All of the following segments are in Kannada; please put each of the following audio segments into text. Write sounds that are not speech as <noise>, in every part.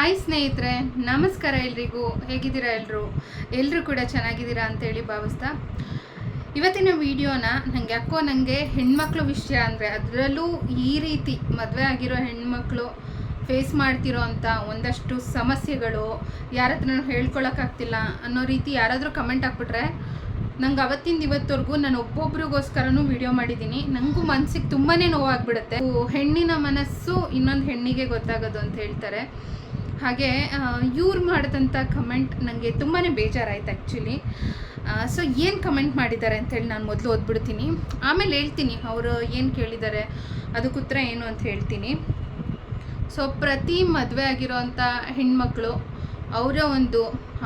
ಹಾಯ್ ಸ್ನೇಹಿತರೆ, ನಮಸ್ಕಾರ ಎಲ್ರಿಗೂ. ಹೇಗಿದ್ದೀರಾ ಎಲ್ಲರೂ ಎಲ್ಲರೂ ಕೂಡ ಚೆನ್ನಾಗಿದ್ದೀರಾ ಅಂತೇಳಿ ಭಾವಿಸ್ತಾ. ಇವತ್ತಿನ ವಿಡಿಯೋನ ನಂಗೆ ಯಾಕೋ ನನಗೆ ಹೆಣ್ಮಕ್ಳು ವಿಷಯ ಅಂದರೆ ಅದರಲ್ಲೂ ಈ ರೀತಿ ಮದುವೆ ಆಗಿರೋ ಹೆಣ್ಮಕ್ಳು ಫೇಸ್ ಮಾಡ್ತಿರೋ ಅಂಥ ಒಂದಷ್ಟು ಸಮಸ್ಯೆಗಳು ಯಾರ ಹತ್ರನೂ ಹೇಳ್ಕೊಳಕ್ಕಾಗ್ತಿಲ್ಲ ಅನ್ನೋ ರೀತಿ ಯಾರಾದರೂ ಕಮೆಂಟ್ ಹಾಕ್ಬಿಟ್ರೆ ನಂಗೆ ಅವತ್ತಿಂದ ಇವತ್ತವರೆಗೂ ನಾನು ಒಬ್ಬೊಬ್ರಿಗೋಸ್ಕರನೂ ವಿಡಿಯೋ ಮಾಡಿದ್ದೀನಿ. ನನಗೂ ಮನಸ್ಸಿಗೆ ತುಂಬಾ ನೋವಾಗ್ಬಿಡುತ್ತೆ. ಹೆಣ್ಣಿನ ಮನಸ್ಸು ಇನ್ನೊಂದು ಹೆಣ್ಣಿಗೆ ಗೊತ್ತಾಗೋದು ಅಂತ ಹೇಳ್ತಾರೆ. ಹಾಗೆ ಇವ್ರು ಮಾಡಿದಂಥ ಕಮೆಂಟ್ ನನಗೆ ತುಂಬಾ ಬೇಜಾರಾಯ್ತು ಆ್ಯಕ್ಚುಲಿ ಸೊ ಏನು ಕಮೆಂಟ್ ಮಾಡಿದ್ದಾರೆ ಅಂತೇಳಿ ನಾನು ಮೊದಲು ಓದ್ಬಿಡ್ತೀನಿ. ಆಮೇಲೆ ಹೇಳ್ತೀನಿ ಅವರು ಏನು ಕೇಳಿದ್ದಾರೆ ಅದಕ್ಕೆ ಉತ್ತರ ಏನು ಅಂತ ಹೇಳ್ತೀನಿ. ಸೊ ಪ್ರತಿ ಮದುವೆ ಆಗಿರೋವಂಥ ಹೆಣ್ಮಕ್ಳು, ಅವರ ಒಂದು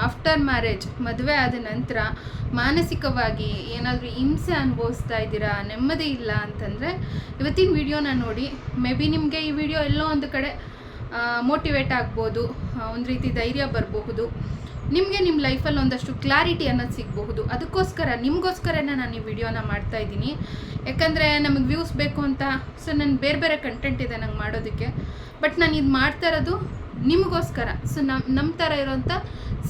ಆಫ್ಟರ್ ಮ್ಯಾರೇಜ್ ಮದುವೆ ಆದ ನಂತರ ಮಾನಸಿಕವಾಗಿ ಏನಾದರೂ ಹಿಂಸೆ ಅನುಭವಿಸ್ತಾ ಇದ್ದೀರಾ, ನೆಮ್ಮದಿ ಇಲ್ಲ ಅಂತಂದರೆ, ಇವತ್ತಿನ ವಿಡಿಯೋನ ನೋಡಿ ಮೇ ಬಿ ನಿಮಗೆ ಈ ವಿಡಿಯೋ ಎಲ್ಲೋ ಒಂದು ಕಡೆ ಮೋಟಿವೇಟ್ ಆಗ್ಬೋದು ಒಂದು ರೀತಿ ಧೈರ್ಯ ಬರಬಹುದು. ನಿಮಗೆ ನಿಮ್ಮ ಲೈಫಲ್ಲಿ ಒಂದಷ್ಟು ಕ್ಲಾರಿಟಿ ಅನ್ನೋದು ಸಿಗಬಹುದು. ಅದಕ್ಕೋಸ್ಕರ, ನಿಮಗೋಸ್ಕರನೇ ನಾನು ಈ ವಿಡಿಯೋನ ಮಾಡ್ತಾ ಇದ್ದೀನಿ. ಯಾಕಂದರೆ ನಮಗೆ ವ್ಯೂಸ್ ಬೇಕು ಅಂತ ಸೊ ನನ್ನ ಬೇರೆ ಬೇರೆ ಕಂಟೆಂಟ್ ಇದೆ ನಂಗೆ ಮಾಡೋದಕ್ಕೆ. ಬಟ್ ನಾನು ಇದು ಮಾಡ್ತಾ ಇರೋದು ನಿಮಗೋಸ್ಕರ. ಸೊ ನಮ್ಮ ನಮ್ಮ ಥರ ಇರೋಂಥ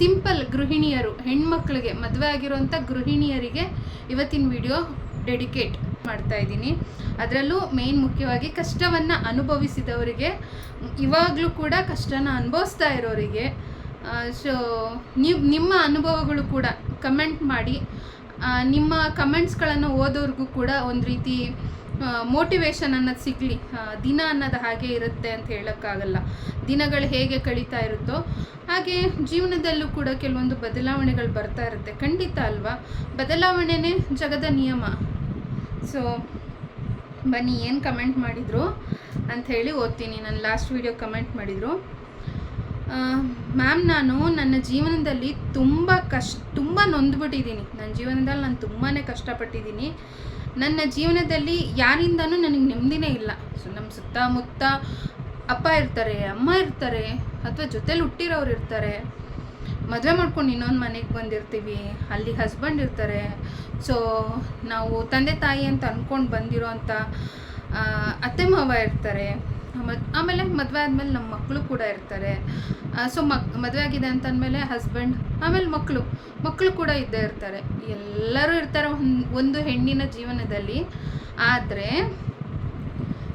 ಸಿಂಪಲ್ ಗೃಹಿಣಿಯರು, ಹೆಣ್ಮಕ್ಳಿಗೆ ಮದುವೆ ಆಗಿರೋಂಥ ಗೃಹಿಣಿಯರಿಗೆ ಇವತ್ತಿನ ವಿಡಿಯೋ ಡೆಡಿಕೇಟ್ ಮಾಡ್ತಾ ಇದ್ದೀನಿ. ಅದರಲ್ಲೂ ಮೇನ್ ಮುಖ್ಯವಾಗಿ ಕಷ್ಟವನ್ನು ಅನುಭವಿಸಿದವರಿಗೆ, ಇವಾಗಲೂ ಕೂಡ ಕಷ್ಟನ ಅನುಭವಿಸ್ತಾ ಇರೋರಿಗೆ ಸೊ ನೀವು, ನಿಮ್ಮ ಅನುಭವಗಳು ಕೂಡ ಕಮೆಂಟ್ ಮಾಡಿ ನಿಮ್ಮ ಕಮೆಂಟ್ಸ್ಗಳನ್ನು ಓದೋರಿಗೂ ಕೂಡ ಒಂದು ರೀತಿ ಮೋಟಿವೇಶನ್ ಅನ್ನೋದು ಸಿಗಲಿ ದಿನ ಅನ್ನೋದು ಹಾಗೆ ಇರುತ್ತೆ ಅಂತ ಹೇಳೋಕ್ಕಾಗಲ್ಲ. ದಿನಗಳು ಹೇಗೆ ಕಳೀತಾ ಇರುತ್ತೋ, ಹಾಗೆ ಜೀವನದಲ್ಲೂ ಕೂಡ ಕೆಲವೊಂದು ಬದಲಾವಣೆಗಳು ಬರ್ತಾ ಇರುತ್ತೆ. ಖಂಡಿತ ಅಲ್ವಾ? ಬದಲಾವಣೆನೇ ಜಗದ ನಿಯಮ. ಸೊ ಬನ್ನಿ, ಏನು ಕಮೆಂಟ್ ಮಾಡಿದರು ಹೇಳಿ ಓದ್ತೀನಿ. ನಾನು ಲಾಸ್ಟ್ ವಿಡಿಯೋ ಕಮೆಂಟ್ ಮಾಡಿದರು. ಮ್ಯಾಮ್ ನಾನು ನನ್ನ ಜೀವನದಲ್ಲಿ ತುಂಬ ಕಷ್ಟ ತುಂಬ ನೊಂದ್ಬಿಟ್ಟಿದ್ದೀನಿ. ನನ್ನ ಜೀವನದಲ್ಲಿ ನಾನು ತುಂಬಾ ಕಷ್ಟಪಟ್ಟಿದ್ದೀನಿ. ನನ್ನ ಜೀವನದಲ್ಲಿ ಯಾರಿಂದನೂ ನನಗೆ ನೆಮ್ಮದಿನೇ ಇಲ್ಲ. ಸೊ ನಮ್ಮ ಸುತ್ತಮುತ್ತ ಅಪ್ಪ ಇರ್ತಾರೆ, ಅಮ್ಮ ಇರ್ತಾರೆ, ಅಥವಾ ಜೊತೇಲಿ ಹುಟ್ಟಿರೋರು ಇರ್ತಾರೆ. ಮದುವೆ ಮಾಡ್ಕೊಂಡು ಇನ್ನೊಂದು ಮನೆಗೆ ಬಂದಿರ್ತೀವಿ. ಅಲ್ಲಿ ಹಸ್ಬೆಂಡ್ ಇರ್ತಾರೆ. ಸೊ ನಾವು ತಂದೆ ತಾಯಿ ಅಂತ ಅಂದ್ಕೊಂಡು ಬಂದಿರೋ ಅಂಥ ಅತ್ತೆ ಮಾವ ಇರ್ತಾರೆ. ಆಮೇಲೆ ಮದುವೆ ಆದಮೇಲೆ ನಮ್ಮ ಮಕ್ಕಳು ಕೂಡ ಇರ್ತಾರೆ. ಸೊ ಮಕ್ ಮದುವೆ ಆಗಿದೆ ಅಂತ ಅಂದಮೇಲೆ ಹಸ್ಬೆಂಡ್ ಆಮೇಲೆ ಮಕ್ಕಳು ಮಕ್ಕಳು ಕೂಡ ಇದ್ದೇ ಇರ್ತಾರೆ. ಎಲ್ಲರೂ ಇರ್ತಾರೆ ಒಂದ್- ಒಂದು ಹೆಣ್ಣಿನ ಜೀವನದಲ್ಲಿ. ಆದರೆ,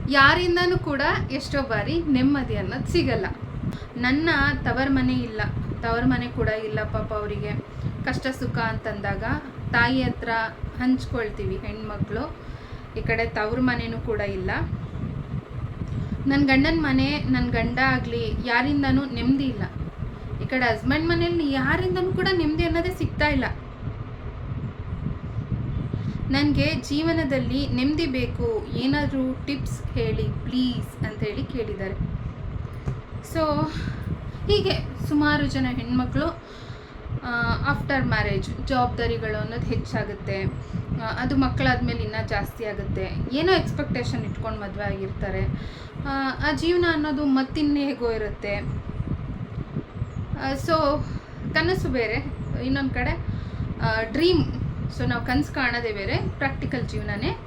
ಯಾರಿಂದನೂ ಕೂಡ ಎಷ್ಟೋ ಬಾರಿ ನೆಮ್ಮದಿ ಅನ್ನೋದು ಸಿಗಲ್ಲ. ನನ್ನ ತವರ ಮನೆ ಇಲ್ಲ. ತವರ ಮನೆ ಕೂಡ ಇಲ್ಲ ಪಾಪ ಅವರಿಗೆ. ಕಷ್ಟ ಸುಖ ಅಂತಂದಾಗ ತಾಯಿ ಹತ್ರ ಹಂಚ್ಕೊಳ್ತೀವಿ ಹೆಣ್ಮಕ್ಳು. ಈ ಕಡೆ ತವ್ರ ಮನೆನೂ ಕೂಡ ಇಲ್ಲ. ನನ್ನ ಗಂಡನ ಮನೆ ನನ್ನ ಗಂಡ ಆಗಲಿ ಯಾರಿಂದನೂ ನೆಮ್ಮದಿ ಇಲ್ಲ. ಈ ಕಡೆ ಹಸ್ಬೆಂಡ್ ಮನೆಯಲ್ಲಿ ಯಾರಿಂದನೂ ಕೂಡ ನೆಮ್ಮದಿ ಅನ್ನೋದೇ ಸಿಗ್ತಾ ಇಲ್ಲ. ನನಗೆ ಜೀವನದಲ್ಲಿ ನೆಮ್ಮದಿ ಬೇಕು, ಏನಾದರೂ ಟಿಪ್ಸ್ ಹೇಳಿ, ಪ್ಲೀಸ್ ಅಂತ ಹೇಳಿ ಕೇಳಿದ್ದಾರೆ. ಸೊ ಹೀಗೆ ಸುಮಾರು ಜನ ಹೆಣ್ಮಕ್ಳು ಆಫ್ಟರ್ ಮ್ಯಾರೇಜ್ ಜವಾಬ್ದಾರಿಗಳು ಅನ್ನೋದು ಹೆಚ್ಚಾಗುತ್ತೆ. ಅದು ಮಕ್ಕಳಾದ ಮೇಲೆ ಇನ್ನೂ ಜಾಸ್ತಿ ಆಗುತ್ತೆ. ಏನೋ ಎಕ್ಸ್ಪೆಕ್ಟೇಷನ್ ಇಟ್ಕೊಂಡು ಮದುವೆ ಆಗಿರ್ತಾರೆ. ಆ, ಜೀವನ ಅನ್ನೋದು ಮತ್ತಿನ್ನೇ ಹೇಗೋ ಇರುತ್ತೆ. ಸೊ ಕನಸು ಬೇರೆ. ಇನ್ನೊಂದು ಕಡೆ ಡ್ರೀಮ್ ಸೊ ನಾವು ಕನಸು ಕಾಣೋದೇ ಬೇರೆ. ಪ್ರಾಕ್ಟಿಕಲ್ ಜೀವನನೇ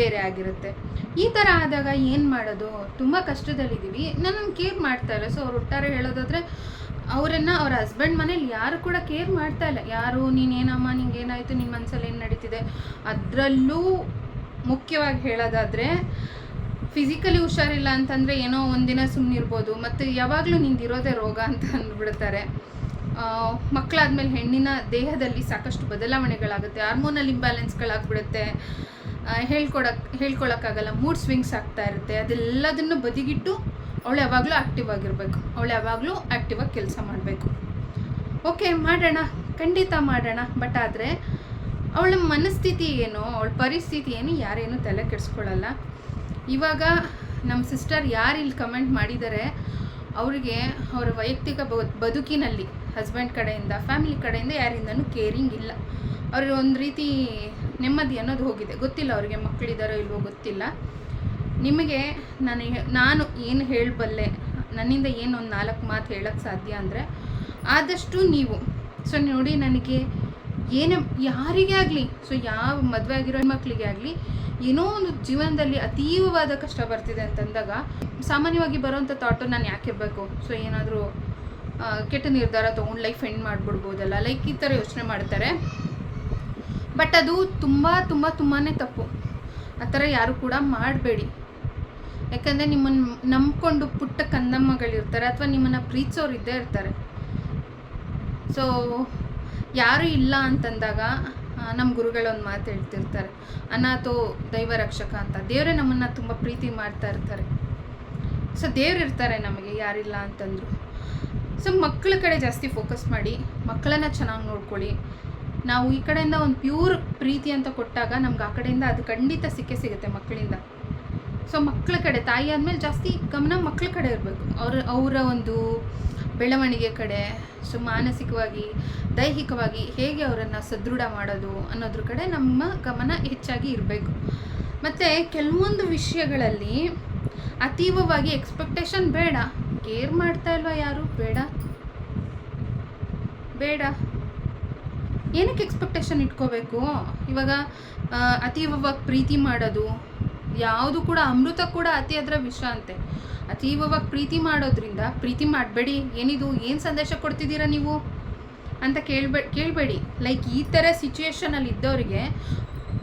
ಬೇರೆ ಆಗಿರುತ್ತೆ. ಈ ಥರ ಆದಾಗ ಏನು ಮಾಡೋದು? ತುಂಬ ಕಷ್ಟದಲ್ಲಿದ್ದೀವಿ. ನಾನು ಕೇರ್ ಮಾಡ್ತಾ ಇಲ್ಲ. ಸೊ ಅವ್ರು ಒಟ್ಟಾರೆ ಹೇಳೋದಾದ್ರೆ, ಅವರನ್ನು ಅವ್ರ ಹಸ್ಬೆಂಡ್ ಮನೇಲಿ ಯಾರು ಕೂಡ ಕೇರ್ ಮಾಡ್ತಾ ಇಲ್ಲ. ಯಾರು, ನೀನೇನಮ್ಮ ನಿಂಗೆ ಏನಾಯಿತು ನಿನ್ನ ಮನಸ್ಸಲ್ಲಿ ಏನು ನಡೀತಿದೆ? ಅದರಲ್ಲೂ ಮುಖ್ಯವಾಗಿ ಹೇಳೋದಾದರೆ ಫಿಸಿಕಲಿ ಹುಷಾರಿಲ್ಲ ಅಂತಂದರೆ ಏನೋ ಒಂದಿನ ಸುಮ್ಮನಿರ್ಬೋದು ಮತ್ತು ಯಾವಾಗಲೂ ನಿಂದಿರೋದೇ ರೋಗ ಅಂತ ಅಂದ್ಬಿಡ್ತಾರೆ. ಮಕ್ಕಳಾದ್ಮೇಲೆ ಹೆಣ್ಣಿನ ದೇಹದಲ್ಲಿ ಸಾಕಷ್ಟು ಬದಲಾವಣೆಗಳಾಗುತ್ತೆ. ಹಾರ್ಮೋನಲ್ ಇಂಬ್ಯಾಲೆನ್ಸ್ಗಳಾಗ್ಬಿಡುತ್ತೆ ಹೇಳ್ಕೊಡಕ್ಕೆ ಹೇಳ್ಕೊಳಕ್ಕಾಗಲ್ಲ. ಮೂಡ್ ಸ್ವಿಂಗ್ಸ್ ಆಗ್ತಾ ಇರುತ್ತೆ. ಅದೆಲ್ಲದನ್ನು ಬದಿಗಿಟ್ಟು ಅವಳು ಯಾವಾಗಲೂ ಆಕ್ಟಿವ್ ಆಗಿರಬೇಕು. ಅವಳು ಯಾವಾಗಲೂ ಆ್ಯಕ್ಟಿವ್ ಆಗಿ ಕೆಲಸ ಮಾಡಬೇಕು. ಓಕೆ ಮಾಡೋಣ. ಖಂಡಿತ ಮಾಡೋಣ. ಬಟ್ ಆದರೆ, ಅವಳ ಮನಸ್ಥಿತಿ ಏನು, ಅವಳ ಪರಿಸ್ಥಿತಿ ಏನು, ಯಾರೇನು ತಲೆ ಕೆಡಿಸ್ಕೊಳ್ಳಲ್ಲ ಇವಾಗ ನಮ್ಮ ಸಿಸ್ಟರ್ ಯಾರು ಇಲ್ಲಿ ಕಮೆಂಟ್ ಮಾಡಿದ್ದಾರೆ ಅವರಿಗೆ ಅವರ ವೈಯಕ್ತಿಕ ಬದುಕಿನಲ್ಲಿ ಹಸ್ಬೆಂಡ್ ಕಡೆಯಿಂದ ಫ್ಯಾಮಿಲಿ ಕಡೆಯಿಂದ ಯಾರಿಂದನೂ ಕೇರಿಂಗ್ ಇಲ್ಲ. ಅವ್ರಿಗೆ ಒಂದು ರೀತಿ ನೆಮ್ಮದಿ ಅನ್ನೋದು ಹೋಗಿದೆ. ಗೊತ್ತಿಲ್ಲ ಅವರಿಗೆ ಮಕ್ಕಳಿದ್ದಾರೋ ಇಲ್ವೋ ಗೊತ್ತಿಲ್ಲ. ನಿಮಗೆ ನಾನು ನಾನು ಏನು ಹೇಳಬಲ್ಲೆ, ನನ್ನಿಂದ ಏನು ಒಂದು ನಾಲ್ಕು ಮಾತು ಹೇಳೋಕ್ಕೆ ಸಾಧ್ಯ ಅಂದರೆ, ಆದಷ್ಟು ನೀವು, ಸೊ ನೋಡಿ ನನಗೆ ಏನೇ, ಯಾರಿಗೇ ಆಗಲಿ, ಸೊ ಯಾವ ಮದುವೆ ಆಗಿರೋ ಮಕ್ಕಳಿಗೆ ಆಗಲಿ, ಏನೋ ಒಂದು ಜೀವನದಲ್ಲಿ ಅತೀವವಾದ ಕಷ್ಟ ಬರ್ತಿದೆ ಅಂತಂದಾಗ, ಸಾಮಾನ್ಯವಾಗಿ ಬರೋವಂಥ ಥಾಟು ನಾನು ಯಾಕೆ ಇರಬೇಕು ಸೊ ಏನಾದರೂ ಕೆಟ್ಟ ನಿರ್ಧಾರ ತೊಗೊಂಡು ಲೈಫ್ ಎಂಡ್ ಮಾಡಿಬಿಡ್ಬೋದಲ್ಲ? ಲೈಕ್ ಈ ಥರ ಯೋಚನೆ ಮಾಡ್ತಾರೆ. ಬಟ್ ಅದು ತುಂಬ ತುಂಬ ತುಂಬಾ ತಪ್ಪು. ಆ ಥರ ಯಾರು ಕೂಡ ಮಾಡಬೇಡಿ. ಯಾಕಂದರೆ ನಿಮ್ಮನ್ನು ನಂಬ್ಕೊಂಡು ಪುಟ್ಟ ಕಂದಮ್ಮಗಳಿರ್ತಾರೆ ಅಥವಾ ನಿಮ್ಮನ್ನು ಪ್ರೀತಿಸೋರು ಇದ್ದೇ ಇರ್ತಾರೆ. ಸೊ ಯಾರು ಇಲ್ಲ ಅಂತಂದಾಗ ನಮ್ಮ ಗುರುಗಳೊಂದು ಮಾತು ಹೇಳ್ತಿರ್ತಾರೆ. ಅನಾಥೋ ದೈವ ರಕ್ಷಕ ಅಂತ. ದೇವರೇ ನಮ್ಮನ್ನು ತುಂಬ ಪ್ರೀತಿ ಮಾಡ್ತಾ ಇರ್ತಾರೆ. ಸೊ ದೇವ್ರು ಇರ್ತಾರೆ ನಮಗೆ ಯಾರಿಲ್ಲ ಅಂತಂದರು. ಸೊ ಮಕ್ಕಳ ಕಡೆ ಜಾಸ್ತಿ ಫೋಕಸ್ ಮಾಡಿ, ಮಕ್ಕಳನ್ನ ಚೆನ್ನಾಗಿ ನೋಡ್ಕೊಳ್ಳಿ. ನಾವು ಈ ಕಡೆಯಿಂದ ಒಂದು ಪ್ಯೂರ್ ಪ್ರೀತಿ ಅಂತ ಕೊಟ್ಟಾಗ ನಮ್ಗೆ ಆ ಕಡೆಯಿಂದ ಅದು ಖಂಡಿತ ಸಿಕ್ಕೇ ಸಿಗುತ್ತೆ ಮಕ್ಕಳಿಂದ. ಸೊ ಮಕ್ಕಳ ಕಡೆ, ತಾಯಿ ಆದಮೇಲೆ ಜಾಸ್ತಿ ಗಮನ ಮಕ್ಕಳ ಕಡೆ ಇರಬೇಕು. ಅವ್ರ, ಅವರ ಒಂದು ಬೆಳವಣಿಗೆ ಕಡೆ, ಸೊ, ಮಾನಸಿಕವಾಗಿ, ದೈಹಿಕವಾಗಿ ಹೇಗೆ ಅವರನ್ನು ಸದೃಢ ಮಾಡೋದು ಅನ್ನೋದ್ರ ಕಡೆ ನಮ್ಮ ಗಮನ ಹೆಚ್ಚಾಗಿ ಇರಬೇಕು. ಮತ್ತು ಕೆಲವೊಂದು ವಿಷಯಗಳಲ್ಲಿ ಅತೀವವಾಗಿ ಎಕ್ಸ್ಪೆಕ್ಟೇಷನ್ ಬೇಡ. ಕೇರ್ ಮಾಡ್ತಾ ಇಲ್ವಾ ಯಾರು? ಬೇಡ. ಬೇಡ. ಏನಕ್ಕೆ ಎಕ್ಸ್ಪೆಕ್ಟೇಷನ್ ಇಟ್ಕೋಬೇಕು? ಇವಾಗ ಅತೀವವಾಗಿ ಪ್ರೀತಿ ಮಾಡೋದು, ಯಾವುದು ಕೂಡ, ಅಮೃತ ಕೂಡ ಅತಿ ಅದರ ವಿಷ ಅಂತೆ. ಅತೀವವಾಗಿ ಪ್ರೀತಿ ಮಾಡೋದ್ರಿಂದ, ಪ್ರೀತಿ ಮಾಡಬೇಡಿ, ಏನಿದು, ಏನು ಸಂದೇಶ ಕೊಡ್ತಿದ್ದೀರಾ ನೀವು? ಅಂತ ಕೇಳ್ಬೇ, ಕೇಳಬೇಡಿ. ಲೈಕ್ ಈ ಥರ ಸಿಚುವೇಶನಲ್ಲಿ ಇದ್ದವರಿಗೆ,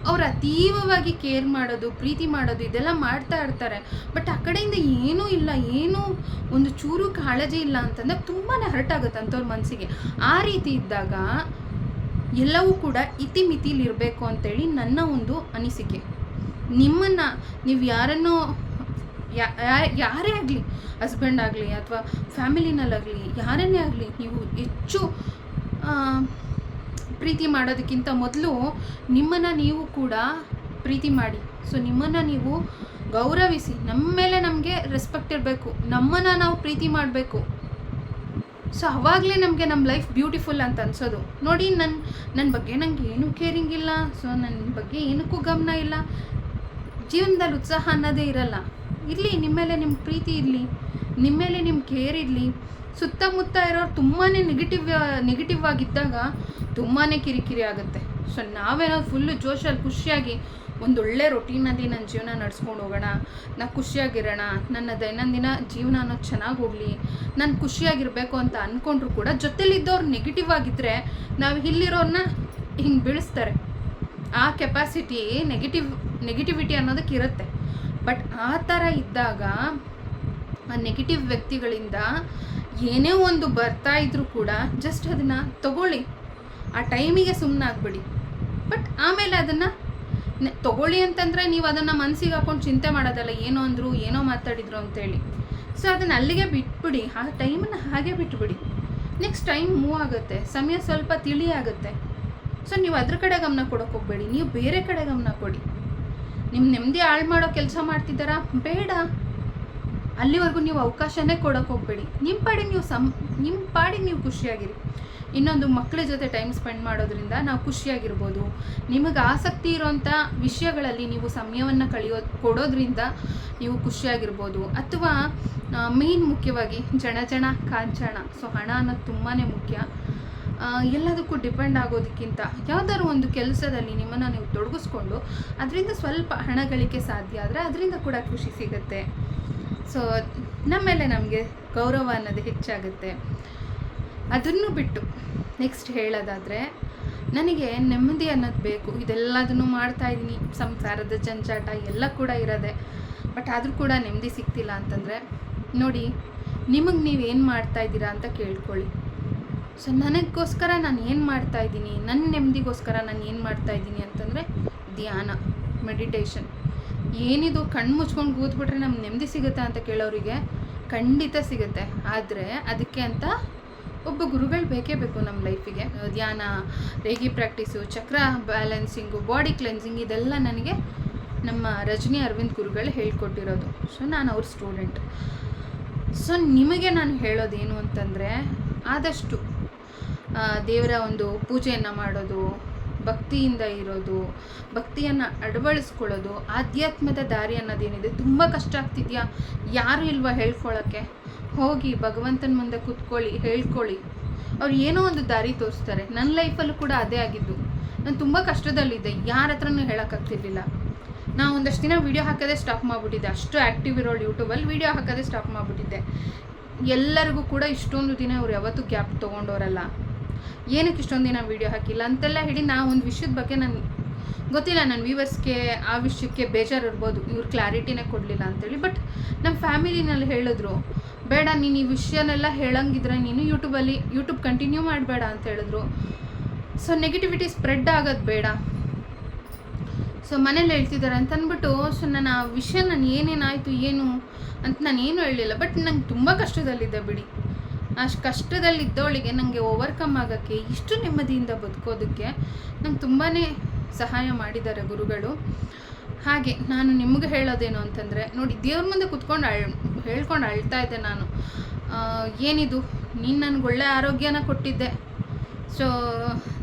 ಅವ್ರು ಅತೀವವಾಗಿ ಕೇರ್ ಮಾಡೋದು, ಪ್ರೀತಿ ಮಾಡೋದು, ಇದೆಲ್ಲ ಮಾಡ್ತಾ ಇರ್ತಾರೆ. ಬಟ್ ಆ ಕಡೆಯಿಂದ ಏನೂ ಇಲ್ಲ, ಏನೂ ಒಂದು ಚೂರು ಕಾಳಜಿ ಇಲ್ಲ ಅಂತಂದ್ರೆ ತುಂಬಾ ಹರ್ಟ್ ಆಗುತ್ತೆ ಅಂಥವ್ರ ಮನಸ್ಸಿಗೆ ಆ ರೀತಿ ಇದ್ದಾಗ ಎಲ್ಲವೂ ಕೂಡ ಇತಿಮಿತಿಲಿ ಇರಬೇಕು ಅಂತೇಳಿ ನನ್ನ ಒಂದು ಅನಿಸಿಕೆ. ನಿಮ್ಮನ್ನು ನೀವು ಯಾರನ್ನೋ ಯಾರೇ ಆಗಲಿ ಹಸ್ಬೆಂಡ್ ಆಗಲಿ ಅಥವಾ ಫ್ಯಾಮಿಲಿನಲ್ಲಾಗಲಿ ಯಾರನ್ನೇ ಆಗಲಿ ನೀವು ಹೆಚ್ಚು ಪ್ರೀತಿ ಮಾಡೋದಕ್ಕಿಂತ ಮೊದಲು ನಿಮ್ಮನ್ನು ನೀವು ಕೂಡ ಪ್ರೀತಿ ಮಾಡಿ. ಸೊ ನಿಮ್ಮನ್ನು ನೀವು ಗೌರವಿಸಿ ನಮ್ಮ ಮೇಲೆ ನಮಗೆ ರೆಸ್ಪೆಕ್ಟ್ ಇರಬೇಕು. ನಮ್ಮನ್ನು ನಾವು ಪ್ರೀತಿ ಮಾಡಬೇಕು. ಸೊ ಅವಾಗಲೇ ನಮಗೆ ನಮ್ಮ ಲೈಫ್ ಬ್ಯೂಟಿಫುಲ್ ಅಂತ ಅನ್ಸೋದು. ನೋಡಿ ನನ್ನ ನನ್ನ ಬಗ್ಗೆ ನಂಗೆ ಏನೂ ಕೇರಿಂಗ್ ಇಲ್ಲ, ಸೊ ನನ್ನ ಬಗ್ಗೆ ಏನಕ್ಕೂ ಗಮನ ಇಲ್ಲ. ಜೀವನದಲ್ಲಿ ಉತ್ಸಾಹ ಅನ್ನೋದೇ ಇರಲ್ಲ. ಇರಲಿ ನಿಮ್ಮ ಮೇಲೆ ನಿಮ್ಮ ಪ್ರೀತಿ ಇರಲಿ ನಿಮ್ಮ ಮೇಲೆ ನಿಮ್ಮ ಕೇರ್ ಇರಲಿ. ಸುತ್ತಮುತ್ತ ಇರೋರು ತುಂಬಾ ನೆಗೆಟಿವ್ ನೆಗೆಟಿವ್ ಆಗಿದ್ದಾಗ ತುಂಬಾ ಕಿರಿಕಿರಿ ಆಗುತ್ತೆ. ಸೊ ನಾವೇನಾದ್ರು ಫುಲ್ಲು ಜೋಶಲ್ಲಿ ಖುಷಿಯಾಗಿ ಒಂದೊಳ್ಳೆ ರೊಟೀನಲ್ಲಿ ನನ್ನ ಜೀವನ ನಡ್ಸ್ಕೊಂಡು ಹೋಗೋಣ ನಾನು ಖುಷಿಯಾಗಿರೋಣ, ನನ್ನ ದೈನಂದಿನ ಜೀವನ ಅನ್ನೋದು ಚೆನ್ನಾಗಿ ಹೋಗಲಿ, ನಾನು ಖುಷಿಯಾಗಿರಬೇಕು ಅಂತ ಅಂದ್ಕೊಂಡ್ರು ಕೂಡ ಜೊತೆಲಿದ್ದವ್ರು ನೆಗೆಟಿವ್ ಆಗಿದ್ದರೆ ನಾವು ಇಲ್ಲಿರೋರನ್ನ ಹಿಂಗೆ ಬೀಳಿಸ್ತಾರೆ. ಆ ಕೆಪಾಸಿಟಿ ನೆಗೆಟಿವ್ ನೆಗೆಟಿವಿಟಿ ಅನ್ನೋದಕ್ಕೆ ಇರುತ್ತೆ. ಬಟ್ ಆ ಥರ ಇದ್ದಾಗ ಆ ನೆಗೆಟಿವ್ ವ್ಯಕ್ತಿಗಳಿಂದ ಏನೇ ಒಂದು ಬರ್ತಾ ಇದ್ರೂ ಕೂಡ ಜಸ್ಟ್ ಅದನ್ನು ತಗೊಳ್ಳಿ. ಆ ಟೈಮಿಗೆ ಸುಮ್ಮನೆ ಆಗ್ಬಿಡಿ ಬಟ್ ಆಮೇಲೆ ಅದನ್ನು ತಗೊಳ್ಳಿ ಅಂತಂದರೆ ನೀವು ಅದನ್ನು ಮನಸ್ಸಿಗೆ ಹಾಕೊಂಡು ಚಿಂತೆ ಮಾಡೋದಲ್ಲ, ಏನೋ ಅಂದರು, ಏನೋ ಮಾತಾಡಿದ್ರು ಅಂತೇಳಿ. ಸೊ ಅದನ್ನು ಅಲ್ಲಿಗೆ ಬಿಟ್ಬಿಡಿ. ಆ ಟೈಮನ್ನು ಹಾಗೆ ಬಿಟ್ಬಿಡಿ. ನೆಕ್ಸ್ಟ್ ಟೈಮ್ ಮೂವ್ ಆಗುತ್ತೆ. ಸಮಯ ಸ್ವಲ್ಪ ತಿಳಿ ಆಗುತ್ತೆ. ಸೊ ನೀವು ಅದ್ರ ಕಡೆ ಗಮನ ಕೊಡೋಕೆ ಹೋಗಬೇಡಿ. ನೀವು ಬೇರೆ ಕಡೆ ಗಮನ ಕೊಡಿ. ನಿಮ್ಮ ನೆಮ್ಮದಿ ಹಾಳು ಮಾಡೋ ಕೆಲಸ ಮಾಡ್ತಿದ್ದಾರಾ? ಬೇಡ. ಅಲ್ಲಿವರೆಗೂ ನೀವು ಅವಕಾಶನೇ ಕೊಡೋಕೆ ಹೋಗಬೇಡಿ. ನಿಮ್ಮ ಪಾಡಿಗೆ ನೀವು ಸಮ ನಿಮ್ಮ ಪಾಡಿಗೆ ನೀವು ಖುಷಿಯಾಗಿರಿ. ಇನ್ನೊಂದು ಮಕ್ಕಳ ಜೊತೆ ಟೈಮ್ ಸ್ಪೆಂಡ್ ಮಾಡೋದ್ರಿಂದ ನಾವು ಖುಷಿಯಾಗಿರ್ಬೋದು. ನಿಮಗೆ ಆಸಕ್ತಿ ಇರೋಂಥ ವಿಷಯಗಳಲ್ಲಿ ನೀವು ಸಮಯವನ್ನು ಕಳೆಯೋ, ಕೊಡೋದ್ರಿಂದ ನೀವು ಖುಷಿಯಾಗಿರ್ಬೋದು. ಅಥವಾ ಮೇನ್ ಮುಖ್ಯವಾಗಿ ಜನ ಜನ ಕಾಂಚಣ ಸೊ ಹಣ ಅನ್ನೋದು ತುಂಬಾ ಮುಖ್ಯ. ಎಲ್ಲದಕ್ಕೂ ಡಿಪೆಂಡ್ ಆಗೋದಕ್ಕಿಂತ ಯಾವ್ದಾದ್ರು ಒಂದು ಕೆಲಸದಲ್ಲಿ ನಿಮ್ಮನ್ನು ನೀವು ತೊಡಗಿಸ್ಕೊಂಡು ಅದರಿಂದ ಸ್ವಲ್ಪ ಹಣ ಗಳಿಕೆ ಸಾಧ್ಯ ಆದರೆ ಅದರಿಂದ ಕೂಡ ಖುಷಿ ಸಿಗುತ್ತೆ. ಸೊ ನಮ್ಮ ಮೇಲೆ ನಮಗೆ ಗೌರವ ಅನ್ನೋದು ಹೆಚ್ಚಾಗುತ್ತೆ. ಅದನ್ನು ಬಿಟ್ಟು ನೆಕ್ಸ್ಟ್ ಹೇಳೋದಾದರೆ ನನಗೆ ನೆಮ್ಮದಿ ಅನ್ನೋದು ಬೇಕು. ಇದೆಲ್ಲದನ್ನು ಮಾಡ್ತಾಯಿದ್ದೀನಿ ಸಂಸಾರದ ಜಂಜಾಟ ಎಲ್ಲ ಕೂಡ ಇರೋದೆ. ಬಟ್ ಆದರೂ ಕೂಡ ನೆಮ್ಮದಿ ಸಿಗ್ತಿಲ್ಲ ಅಂತಂದರೆ, ನೋಡಿ, ನಿಮಗೆ ನೀವು ಏನು ಮಾಡ್ತಾ ಇದ್ದೀರಾ ಅಂತ ಕೇಳ್ಕೊಳ್ಳಿ. ಸೊ ನನಗೋಸ್ಕರ ನಾನು ಏನು ಮಾಡ್ತಾ ಇದ್ದೀನಿ? ನನ್ನ ನೆಮ್ಮದಿಗೋಸ್ಕರ ನಾನು ಏನು ಮಾಡ್ತಾ ಇದ್ದೀನಿ ಅಂತಂದರೆ, ಧ್ಯಾನ ಮೆಡಿಟೇಷನ್ ಏನಿದು ಕಣ್ಣು ಮುಚ್ಕೊಂಡು ಕೂತ್ಬಿಟ್ರೆ ನಮ್ಗೆ ನೆಮ್ಮದಿ ಸಿಗುತ್ತಾ ಅಂತ ಕೇಳೋರಿಗೆ ಖಂಡಿತ ಸಿಗುತ್ತೆ. ಆದರೆ ಅದಕ್ಕೆ ಅಂತ ಒಬ್ಬ ಗುರುಗಳು ಬೇಕೇ ಬೇಕು ನಮ್ಮ ಲೈಫಿಗೆ. ಧ್ಯಾನ, reiki practice, chakra balancing, body cleansing ಇದೆಲ್ಲ ನನಗೆ ನಮ್ಮ ರಜನಿ ಅರವಿಂದ್ ಗುರುಗಳು ಹೇಳ್ಕೊಟ್ಟಿರೋದು. ಸೊ, ನಾನು ಅವ್ರ ಸ್ಟೂಡೆಂಟ್. ಸೊ, ನಿಮಗೆ ನಾನು ಹೇಳೋದೇನು ಅಂತಂದರೆ, ಆದಷ್ಟು ದೇವರ ಒಂದು ಪೂಜೆಯನ್ನು ಮಾಡೋದು, ಭಕ್ತಿಯಿಂದ ಇರೋದು, ಭಕ್ತಿಯನ್ನು ಅಳವಡಿಸ್ಕೊಳ್ಳೋದು ಆಧ್ಯಾತ್ಮದ ದಾರಿ ಅನ್ನೋದೇನಿದೆ, ತುಂಬ ಕಷ್ಟ ಆಗ್ತಿದೆಯಾ? ಯಾರು ಇಲ್ವಾ ಹೇಳ್ಕೊಳ್ಳೋಕ್ಕೆ ಹೋಗಿ ಭಗವಂತನ ಮುಂದೆ ಕೂತ್ಕೊಳ್ಳಿ, ಹೇಳ್ಕೊಳ್ಳಿ. ಅವ್ರು ಏನೋ ಒಂದು ದಾರಿ ತೋರಿಸ್ತಾರೆ. ನನ್ನ ಲೈಫಲ್ಲೂ ಕೂಡ ಅದೇ ಆಗಿದ್ದು. ನಾನು ತುಂಬ ಕಷ್ಟದಲ್ಲಿದ್ದೆ. ಯಾರ ಹತ್ರನೂ ಹೇಳೋಕ್ಕಾಗ್ತಿರ್ಲಿಲ್ಲ. ನಾನು ಒಂದಷ್ಟು ದಿನ ವೀಡಿಯೋ ಹಾಕೋದೇ ಸ್ಟಾಪ್ ಮಾಡಿಬಿಟ್ಟಿದ್ದೆ. ಅಷ್ಟು ಆ್ಯಕ್ಟಿವ್ ಇರೋಳು ಯೂಟ್ಯೂಬಲ್ಲಿ ವೀಡಿಯೋ ಹಾಕೋದೇ ಸ್ಟಾಪ್ ಮಾಡಿಬಿಟ್ಟಿದ್ದೆ. ಎಲ್ಲರಿಗೂ ಕೂಡ ಇಷ್ಟೊಂದು ದಿನ ಅವ್ರು ಯಾವತ್ತೂ ಗ್ಯಾಪ್ ತೊಗೊಂಡವರಲ್ಲ. ಏನಕ್ಕೆ ಇಷ್ಟೊಂದು ದಿನ ವೀಡಿಯೋ ಹಾಕಿಲ್ಲ ಅಂತೆಲ್ಲ ಹೇಳಿ ನಾ ಒಂದು ವಿಷಯದ ಬಗ್ಗೆ ನಾನು ಗೊತ್ತಿಲ್ಲ. ನನ್ನ ವ್ಯೂವರ್ಸ್ಗೆ ಆ ವಿಷಯಕ್ಕೆ ಬೇಜಾರು ಇರ್ಬೋದು. ಇವ್ರು ಕ್ಲಾರಿಟಿನೇ ಕೊಡಲಿಲ್ಲ ಅಂತೇಳಿ. ಬಟ್ ನಮ್ಮ ಫ್ಯಾಮಿಲಿನಲ್ಲಿ ಹೇಳಿದ್ರು ಬೇಡ, ನೀನು ಈ ವಿಷಯನೆಲ್ಲ ಹೇಳಂಗಿದ್ರೆ ನೀನು ಯೂಟ್ಯೂಬಲ್ಲಿ ಯೂಟ್ಯೂಬ್ ಕಂಟಿನ್ಯೂ ಮಾಡಬೇಡ ಅಂತ ಹೇಳಿದ್ರು. ಸೊ ನೆಗೆಟಿವಿಟಿ ಸ್ಪ್ರೆಡ್ ಆಗೋದು ಬೇಡ. ಸೊ ಮನೇಲಿ ಹೇಳ್ತಿದ್ದಾರೆ ಅಂತ ಅಂದ್ಬಿಟ್ಟು ಸೊ ನಾನು ಆ ವಿಷಯ ನಾನು ಏನೇನಾಯಿತು, ಏನು ಅಂತ ನಾನು ಏನು ಹೇಳಲಿಲ್ಲ. ಬಟ್ ನಂಗೆ ತುಂಬ ಕಷ್ಟದಲ್ಲಿದ್ದೆ ಬಿಡಿ. ಅಷ್ಟು ಕಷ್ಟದಲ್ಲಿದ್ದವಳಿಗೆ ನನಗೆ ಓವರ್ಕಮ್ ಆಗೋಕ್ಕೆ, ಇಷ್ಟು ನೆಮ್ಮದಿಯಿಂದ ಬದುಕೋದಕ್ಕೆ ನಂಗೆ ತುಂಬಾ ಸಹಾಯ ಮಾಡಿದ್ದಾರೆ ಗುರುಗಳು. ಹಾಗೆ, ನಾನು ನಿಮಗೆ ಹೇಳೋದೇನು ಅಂತಂದರೆ, ನೋಡಿ, ದೇವ್ರ ಮುಂದೆ ಕುತ್ಕೊಂಡು ಅಳ್ ಹೇಳ್ಕೊಂಡು ಅಳ್ತಾ ಇದ್ದೆ ನಾನು. ಏನಿದು? ನೀನು ನನಗೆ ಒಳ್ಳೆ ಆರೋಗ್ಯನ ಕೊಟ್ಟಿದ್ದೆ. ಸೊ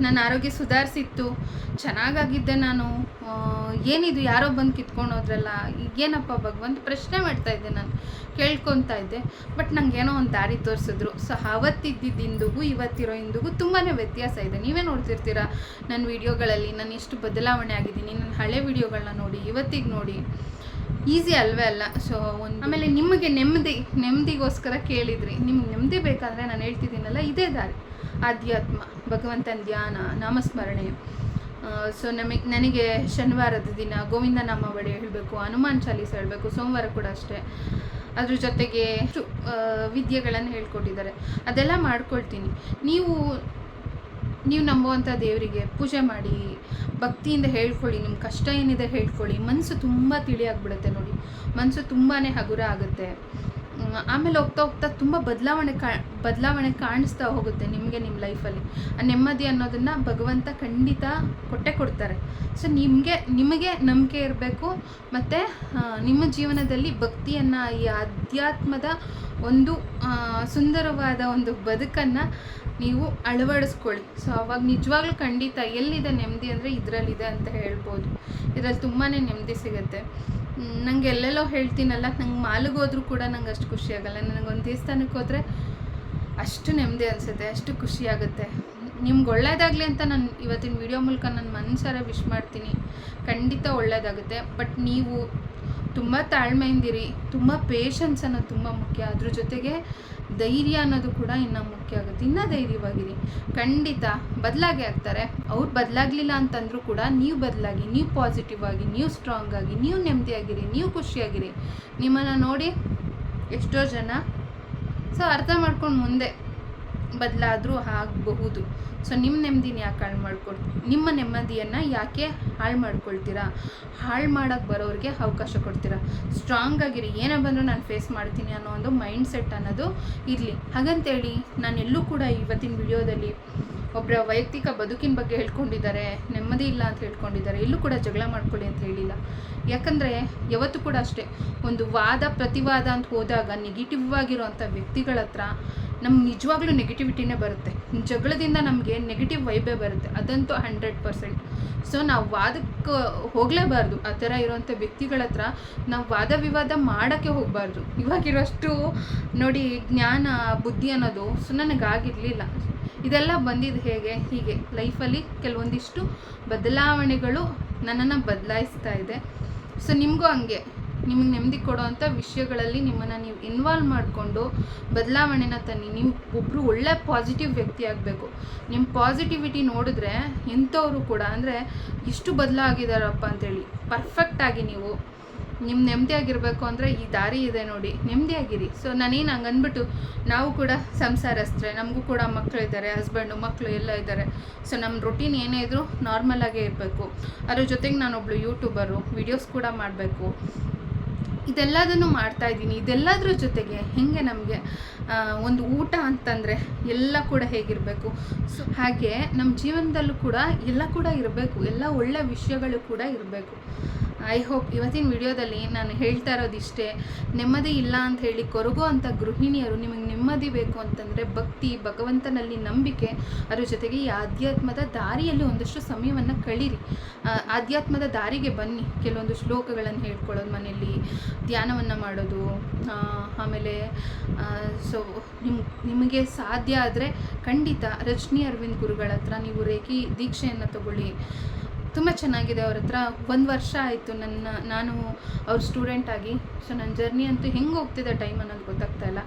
ನನ್ನ ಆರೋಗ್ಯ ಸುಧಾರಿಸಿತ್ತು. ಚೆನ್ನಾಗಾಗಿದ್ದೆ ನಾನು. ಏನಿದು? ಯಾರೋ ಬಂದು ಕಿತ್ಕೊಂಡು ಹೋದ್ರಲ್ಲ ಏನಪ್ಪ ಭಗವಂತ? ಪ್ರಶ್ನೆ ಮಾಡ್ತಾ ಇದ್ದೆ ನಾನು. ಕೇಳ್ಕೊತಾ ಇದ್ದೆ. ಬಟ್ ನನಗೇನೋ ಒಂದು ದಾರಿ ತೋರಿಸಿದ್ರು. ಸೊ ಅವತ್ತಿದ್ದಿದ್ದು ಇಂದಿಗೂ ಇವತ್ತಿರೋ ಇಂದಿಗೂ ತುಂಬಾ ವ್ಯತ್ಯಾಸ ಇದೆ. ನೀವೇ ನೋಡ್ತಿರ್ತೀರ ನನ್ನ ವಿಡಿಯೋಗಳಲ್ಲಿ. ನಾನು ಎಷ್ಟು ಬದಲಾವಣೆ ಆಗಿದ್ದೀನಿ. ನನ್ನ ಹಳೆ ವಿಡಿಯೋಗಳನ್ನ ನೋಡಿ, ಇವತ್ತಿಗೆ ನೋಡಿ. ಈಸಿ ಅಲ್ವೇ ಅಲ್ಲ? ಸೊ ಒಂದು ಆಮೇಲೆ ನಿಮಗೆ ನೆಮ್ಮದಿ, ನೆಮ್ಮದಿಗೋಸ್ಕರ ಕೇಳಿದ್ರಿ. ನಿಮ್ಗೆ ನೆಮ್ಮದಿ ಬೇಕಾದರೆ ನಾನು ಹೇಳ್ತಿದ್ದೀನಲ್ಲ, ಇದೇ ದಾರಿ. ಆಧ್ಯಾತ್ಮ, ಭಗವಂತನ ಧ್ಯಾನ, ನಾಮಸ್ಮರಣೆ. ಸೊ ನಮಗೆ ನನಗೆ ಶನಿವಾರದ ದಿನ ಗೋವಿಂದ ನಾಮಾವಳಿ ಹೇಳಬೇಕು, ಹನುಮಾನ್ ಚಾಲೀಸ ಹೇಳಬೇಕು, ಸೋಮವಾರ ಕೂಡ ಅಷ್ಟೇ. ಅದ್ರ ಜೊತೆಗೆ ವಿದ್ಯೆಗಳನ್ನು ಹೇಳ್ಕೊಟ್ಟಿದ್ದಾರೆ. ಅದೆಲ್ಲ ಮಾಡ್ಕೊಳ್ತೀನಿ. ನೀವು ನೀವು ನಂಬುವಂಥ ದೇವರಿಗೆ ಪೂಜೆ ಮಾಡಿ, ಭಕ್ತಿಯಿಂದ ಹೇಳ್ಕೊಳ್ಳಿ ನಿಮ್ಮ ಕಷ್ಟ ಏನಿದೆ ಹೇಳ್ಕೊಳ್ಳಿ. ಮನಸ್ಸು ತುಂಬ ತಿಳಿಯಾಗ್ಬಿಡುತ್ತೆ ನೋಡಿ. ಮನಸ್ಸು ತುಂಬಾ ಹಗುರ ಆಗುತ್ತೆ. ಆಮೇಲೆ ಹೋಗ್ತಾ ಹೋಗ್ತಾ ತುಂಬ ಬದಲಾವಣೆ ಕಾ, ಬದಲಾವಣೆ ಕಾಣಿಸ್ತಾ ಹೋಗುತ್ತೆ ನಿಮಗೆ ನಿಮ್ಮ ಲೈಫಲ್ಲಿ ಆ ನೆಮ್ಮದಿ ಅನ್ನೋದನ್ನು ಭಗವಂತ ಖಂಡಿತ ಕೊಟ್ಟೆ ಕೊಡ್ತಾರೆ. ಸೊ ನಿಮಗೆ ನಿಮಗೆ ನಂಬಿಕೆ ಇರಬೇಕು ಮತ್ತು ನಿಮ್ಮ ಜೀವನದಲ್ಲಿ ಭಕ್ತಿಯನ್ನು, ಈ ಅಧ್ಯಾತ್ಮದ ಒಂದು ಸುಂದರವಾದ ಒಂದು ಬದುಕನ್ನು ನೀವು ಅಳವಡಿಸ್ಕೊಳ್ಳಿ. ಸೊ ಅವಾಗ ನಿಜವಾಗ್ಲೂ ಖಂಡಿತ ಎಲ್ಲಿದೆ ನೆಮ್ಮದಿ ಅಂದರೆ ಇದರಲ್ಲಿದೆ ಅಂತ ಹೇಳ್ಬೋದು. ಇದರಲ್ಲಿ ತುಂಬಾ ನೆಮ್ಮದಿ ಸಿಗುತ್ತೆ. ನಂಗೆ ಎಲ್ಲೆಲ್ಲೋ ಹೇಳ್ತೀನಲ್ಲ, ನಂಗೆ ಮಾಲಿಗೋದ್ರೂ ಕೂಡ ನಂಗೆ ಅಷ್ಟು ನನಗೆ ಒಂದು ದೇವಸ್ಥಾನಕ್ಕೆ ಹೋದರೆ ಅಷ್ಟು ನೆಮ್ಮದಿ ಅನಿಸುತ್ತೆ, ಅಷ್ಟು ಖುಷಿ ಆಗುತ್ತೆ. ನಿಮ್ಗೆ ಒಳ್ಳೇದಾಗಲಿ ಅಂತ ನಾನು ಇವತ್ತಿನ ವಿಡಿಯೋ ಮೂಲಕ ನನ್ನ ಮನಸಾರ ವಿಶ್ ಮಾಡ್ತೀನಿ. ಖಂಡಿತ ಒಳ್ಳೇದಾಗುತ್ತೆ, ಬಟ್ ನೀವು ತುಂಬ ತಾಳ್ಮೆಯಿಂದಿರಿ, ತುಂಬ ಪೇಷನ್ಸ್ ಅನ್ನೋದು ತುಂಬ ಮುಖ್ಯ. ಅದ್ರ ಜೊತೆಗೆ ಧೈರ್ಯ ಅನ್ನೋದು ಕೂಡ ಇನ್ನೂ ಮುಖ್ಯ ಆಗುತ್ತೆ. ಇನ್ನೂ ಧೈರ್ಯವಾಗಿರಿ. ಖಂಡಿತ ಬದಲಾಗಿ ಆಗ್ತಾರೆ. ಅವ್ರು ಬದಲಾಗಲಿಲ್ಲ ಅಂತಂದರೂ ಕೂಡ ನೀವು ಬದಲಾಗಿ, ನೀವು ಪಾಸಿಟಿವ್ ಆಗಿ, ನೀವು ಸ್ಟ್ರಾಂಗ್ ಆಗಿ, ನೀವು ನೆಮ್ಮದಿಯಾಗಿರಿ, ನೀವು ಖುಷಿಯಾಗಿರಿ. ನಿಮ್ಮನ್ನು ನೋಡಿ ಎಷ್ಟೋ ಜನ ಸೊ ಅರ್ಥ ಮಾಡ್ಕೊಂಡು ಮುಂದೆ ಬದಲಾದರೂ ಆಗಬಹುದು. ಸೊ ನಿಮ್ಮ ನೆಮ್ಮದಿನ ಯಾಕೆ ಹಾಳು ಮಾಡ್ಕೊಳ್, ನಿಮ್ಮ ನೆಮ್ಮದಿಯನ್ನು ಯಾಕೆ ಹಾಳು ಮಾಡ್ಕೊಳ್ತೀರಾ? ಹಾಳು ಮಾಡೋಕ್ಕೆ ಬರೋರಿಗೆ ಅವಕಾಶ ಕೊಡ್ತೀರಾ? ಸ್ಟ್ರಾಂಗ್ ಆಗಿರಿ, ಏನೇ ಬಂದರೂ ನಾನು ಫೇಸ್ ಮಾಡ್ತೀನಿ ಅನ್ನೋ ಒಂದು ಮೈಂಡ್ ಸೆಟ್ ಅನ್ನೋದು ಇರಲಿ. ಹಾಗಂತೇಳಿ ನಾನೆಲ್ಲೂ ಕೂಡ ಇವತ್ತಿನ ವಿಡಿಯೋದಲ್ಲಿ ಒಬ್ಬರ ವೈಯಕ್ತಿಕ ಬದುಕಿನ ಬಗ್ಗೆ ಹೇಳ್ಕೊಂಡಿದ್ದಾರೆ, ನೆಮ್ಮದಿ ಇಲ್ಲ ಅಂತ ಹೇಳ್ಕೊಂಡಿದ್ದಾರೆ ಎಲ್ಲೂ ಕೂಡ ಜಗಳ ಮಾಡ್ಕೊಳ್ಳಿ ಅಂತ ಹೇಳಿಲ್ಲ. ಯಾಕಂದರೆ ಯಾವತ್ತೂ ಕೂಡ ಅಷ್ಟೇ, ಒಂದು ವಾದ ಪ್ರತಿವಾದ ಅಂತ ಹೋದಾಗ ನೆಗೆಟಿವ್ ಆಗಿರೋವಂಥ ವ್ಯಕ್ತಿಗಳ ಹತ್ರ ನಮ್ಗೆ ನಿಜವಾಗ್ಲೂ ನೆಗೆಟಿವಿಟಿನೇ ಬರುತ್ತೆ. ಜಗಳದಿಂದ ನಮಗೆ ನೆಗೆಟಿವ್ ವೈಬೇ ಬರುತ್ತೆ, ಅದಂತೂ ಹಂಡ್ರೆಡ್ ಪರ್ಸೆಂಟ್ ಸೊ ನಾವು ವಾದಕ್ಕೆ ಹೋಗಲೇಬಾರ್ದು, ಆ ಥರ ಇರುವಂಥ ವ್ಯಕ್ತಿಗಳ ಹತ್ರ ನಾವು ವಾದ ವಿವಾದ ಮಾಡೋಕ್ಕೆ ಹೋಗಬಾರ್ದು. ಇವಾಗಿರೋಷ್ಟು ನೋಡಿ ಜ್ಞಾನ, ಬುದ್ಧಿ ಅನ್ನೋದು ಸೊ ನನಗಾಗಿರಲಿಲ್ಲ. ಇದೆಲ್ಲ ಬಂದಿದ್ದು ಹೇಗೆ, ಹೀಗೆ. ಲೈಫಲ್ಲಿ ಕೆಲವೊಂದಿಷ್ಟು ಬದಲಾವಣೆಗಳು ನನ್ನನ್ನು ಬದಲಾಯಿಸ್ತಾ ಇದೆ. ಸೊ ನಿಮಗೂ ಹಂಗೆ. ನಿಮಗೆ ನೆಮ್ಮದಿ ಕೊಡೋವಂಥ ವಿಷಯಗಳಲ್ಲಿ ನಿಮ್ಮನ್ನು ನೀವು ಇನ್ವಾಲ್ವ್ ಮಾಡಿಕೊಂಡು ಬದಲಾವಣೆನ ತನ್ನಿ. ನಿಮ್ಮ ಒಬ್ಬರು ಒಳ್ಳೆ ಪಾಸಿಟಿವ್ ವ್ಯಕ್ತಿ ಆಗಬೇಕು. ನಿಮ್ಮ ಪಾಸಿಟಿವಿಟಿ ನೋಡಿದ್ರೆ ಎಂಥವರು ಕೂಡ, ಅಂದರೆ ಎಷ್ಟು ಬದಲಾಗಿದ್ದಾರಪ್ಪ ಅಂತೇಳಿ ಪರ್ಫೆಕ್ಟಾಗಿ ನೀವು ನಿಮ್ಮ ನೆಮ್ಮದಿಯಾಗಿರಬೇಕು ಅಂದರೆ ಈ ದಾರಿ ಇದೆ ನೋಡಿ ನೆಮ್ಮದಿಯಾಗಿರಿ ಸೊ ನಾನೇನು ಹಂಗೆ ಅಂದ್ಬಿಟ್ಟು ನಾವು ಕೂಡ ಸಂಸಾರಸ್ತ್ರೆ ನಮಗೂ ಕೂಡ ಮಕ್ಕಳು ಇದ್ದಾರೆ ಹಸ್ಬೆಂಡು ಮಕ್ಕಳು ಎಲ್ಲ ಇದ್ದಾರೆ ಸೊ ನಮ್ಮ ರೊಟೀನ್ ಏನೇ ಇದ್ದರೂ ನಾರ್ಮಲಾಗೇ ಇರಬೇಕು. ಅದ್ರ ಜೊತೆಗೆ ನಾನೊಬ್ಳು ಯೂಟ್ಯೂಬರು ವಿಡಿಯೋಸ್ ಕೂಡ ಮಾಡಬೇಕು. ಇದೆಲ್ಲದನ್ನು ಮಾಡ್ತಾ ಇದ್ದೀನಿ. ಇದೆಲ್ಲದ್ರ ಜೊತೆಗೆ ಹೇಗೆ ನಮಗೆ ಒಂದು ಊಟ ಅಂತಂದರೆ ಎಲ್ಲ ಕೂಡ ಹೇಗಿರಬೇಕು. ಸೊ ಹಾಗೆ ನಮ್ಮ ಜೀವನದಲ್ಲೂ ಕೂಡ ಎಲ್ಲ ಕೂಡ ಇರಬೇಕು. ಎಲ್ಲ ಒಳ್ಳೆಯ ವಿಷಯಗಳು ಕೂಡ ಇರಬೇಕು. ಐ ಹೋಪ್ ಇವತ್ತಿನ ವಿಡಿಯೋದಲ್ಲಿ ನಾನು ಹೇಳ್ತಾ ಇರೋದಿಷ್ಟೇ, ನೆಮ್ಮದಿ ಇಲ್ಲ ಅಂತ ಹೇಳಿ ಕೊರಗೋ ಅಂಥ ಗೃಹಿಣಿಯರು ನಿಮಗೆ ನೆಮ್ಮದಿ ಬೇಕು ಅಂತಂದರೆ ಭಕ್ತಿ, ಭಗವಂತನಲ್ಲಿ ನಂಬಿಕೆ, ಅದರ ಜೊತೆಗೆ ಈ ಆಧ್ಯಾತ್ಮದ ದಾರಿಯಲ್ಲಿ ಒಂದಷ್ಟು ಸಮಯವನ್ನು ಕಳೀರಿ. ಆಧ್ಯಾತ್ಮದ ದಾರಿಗೆ ಬನ್ನಿ, ಕೆಲವೊಂದು ಶ್ಲೋಕಗಳನ್ನು ಹೇಳ್ಕೊಳ್ಳೋದು ಮನೆಯಲ್ಲಿ, ಧ್ಯಾನವನ್ನು ಮಾಡೋದು ಆಮೇಲೆ ಸೊ ನಿಮ್, ನಿಮಗೆ ಸಾಧ್ಯ ಆದರೆ ಖಂಡಿತ ರಜನಿ ಅರವಿಂದ್ ಗುರುಗಳ ಹತ್ರ ನೀವು ರೇಖಿ ದೀಕ್ಷೆಯನ್ನು ತಗೊಳ್ಳಿ. ತುಂಬ ಚೆನ್ನಾಗಿದೆ. ಅವ್ರ ಹತ್ರ ಒಂದು ವರ್ಷ ಆಯಿತು ನನ್ನ, ನಾನು ಅವ್ರ ಸ್ಟೂಡೆಂಟ್ ಆಗಿ. ಸೊ ನನ್ನ ಜರ್ನಿ ಅಂತೂ ಹೆಂಗೆ ಹೋಗ್ತಿದೆ ಟೈಮ್ ಅನ್ನೋದು ಗೊತ್ತಾಗ್ತಾ ಇಲ್ಲ.